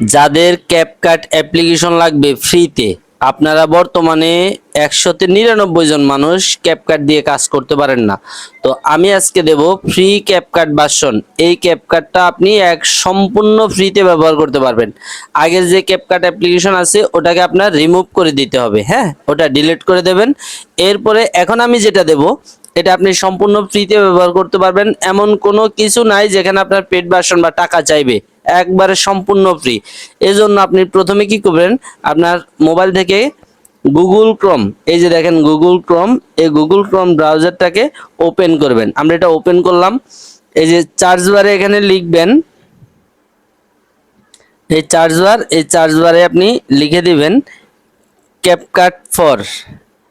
যাদের CapCut application লাগবে ফ্রিতে আপনারা বর্তমানে একশোতে নিরানব্বই জন মানুষ ক্যাপকাট দিয়ে কাজ করতে পারেন না। তো আমি আজকে দেব ফ্রি ক্যাপকাট ভার্সন এই ক্যাপকাটটা আপনি এক সম্পূর্ণ ফ্রিতে ব্যবহার করতে পারবেন। আগের যে ক্যাপকাট অ্যাপ্লিকেশন আছে, ওটাকে আপনার রিমুভ করে দিতে হবে হ্যাঁ? ওটা ডিলিট করে দেবেন। এরপরে এখন আমি যেটা দেব, এটা আপনি সম্পূর্ণ ফ্রিতে ব্যবহার করতে পারবেন। এমন কোনো কিছু নাই যেখানে আপনার পেড ভার্সন বা টাকা চাইবে। একবারে সম্পূর্ণ ফ্রি এজন্য আপনি প্রথমে কি করবেন, আপনার মোবাইল থেকে গুগল ক্রোম এই যে দেখেন গুগল ক্রোম এই গুগল ক্রোম ব্রাউজারটাকে ওপেন করবেন। আমরা এটা ওপেন করলাম। এই যে চার্জ বারে এখানে লিখবেন। এই চার্জ বার এই চার্জ বারে আপনি লিখে দিবেন ক্যাপকাট ফর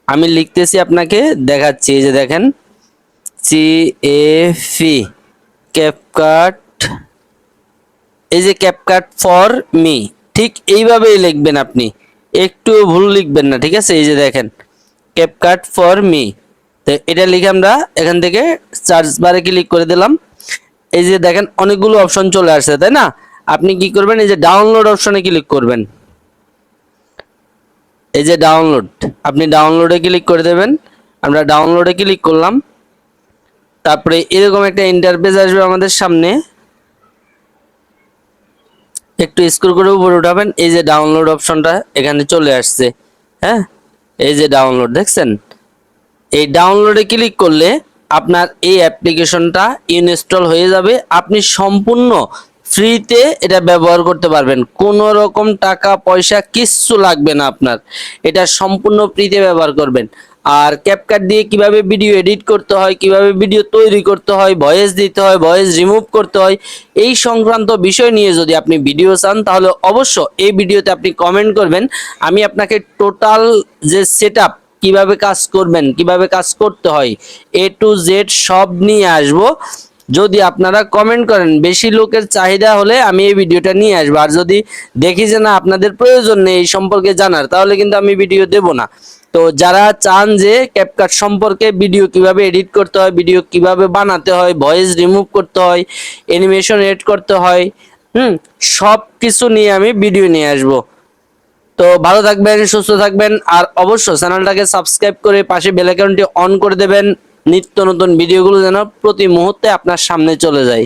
আমি লিখতেছি আপনাকে, দেখাচ্ছি, এই যে দেখেন সি এ ফি ক্যাপকাট এই যে ক্যাপকাট ফর মি ঠিক এইভাবেই লিখবেন আপনি। একটু ভুল লিখবেন না, ঠিক আছে? এই যে দেখেন ক্যাপকাট ফর মি তো এটা লিখে আমরা এখান থেকে সার্চ বারে ক্লিক করে দিলাম। এই যে দেখেন, অনেকগুলো অপশন চলে আসছে, তাই না? আপনি কি করবেন? এই যে ডাউনলোড অপশনে ক্লিক করবেন। এই যে ডাউনলোড আপনি ডাউনলোডে ক্লিক করে দেবেন। আমরা ডাউনলোডে ক্লিক করলাম। তারপরে এরকম একটা ইন্টারফেস আসবে আমাদের সামনে। একটু স্ক্রল করে উপরে উঠাবেন। এই যে ডাউনলোড অপশনটা এখানে চলে আসছে। হ্যাঁ? এই যে ডাউনলোড দেখছেন? এই ডাউনলোডে ক্লিক করলে আপনার এই অ্যাপ্লিকেশনটা ইনস্টল হয়ে যাবে। আপনি সম্পূর্ণ ফ্রিতে এটা ব্যবহার করতে পারবেন। কোনো রকম টাকা পয়সা কিচ্ছু লাগবে না আপনার। এটা সম্পূর্ণ ফ্রিতে ব্যবহার করবেন। আর ক্যাপকাট দিয়ে কীভাবে ভিডিও এডিট করতে হয়, কীভাবে ভিডিও তৈরি করতে হয় ভয়েস দিতে হয় ভয়েস রিমুভ করতে হয়, এই সংক্রান্ত বিষয় নিয়ে যদি আপনি ভিডিও চান, তাহলে অবশ্য এই ভিডিওতে আপনি কমেন্ট করবেন। আমি আপনাকে টোটাল যে সেট কীভাবে কাজ করবেন, কীভাবে কাজ করতে হয় এ টু জেড সব নিয়ে আসব। যদি আপনারা কমেন্ট করেন, বেশি লোকের চাহিদা হলে আমি এই ভিডিওটা নিয়ে আসব। আর যদি দেখি যে না, আপনাদের প্রয়োজন নেই এই সম্পর্কে জানার, তাহলে কিন্তু আমি ভিডিও দেব না। তো যারা চান যে ক্যাপকাট সম্পর্কে ভিডিও কীভাবে এডিট করতে হয় ভিডিও কীভাবে বানাতে হয় ভয়েস রিমুভ করতে হয় অ্যানিমেশন এড করতে হয়, হুম সব কিছু নিয়ে আমি ভিডিও নিয়ে আসব। তো ভালো থাকবেন, সুস্থ থাকবেন, আর অবশ্য চ্যানেলটাকে সাবস্ক্রাইব করে পাশে বেল অন করে দেবেন। নিত্য নতুন ভিডিওগুলো যেন প্রতি মুহূর্তে আপনার সামনে চলে যায়।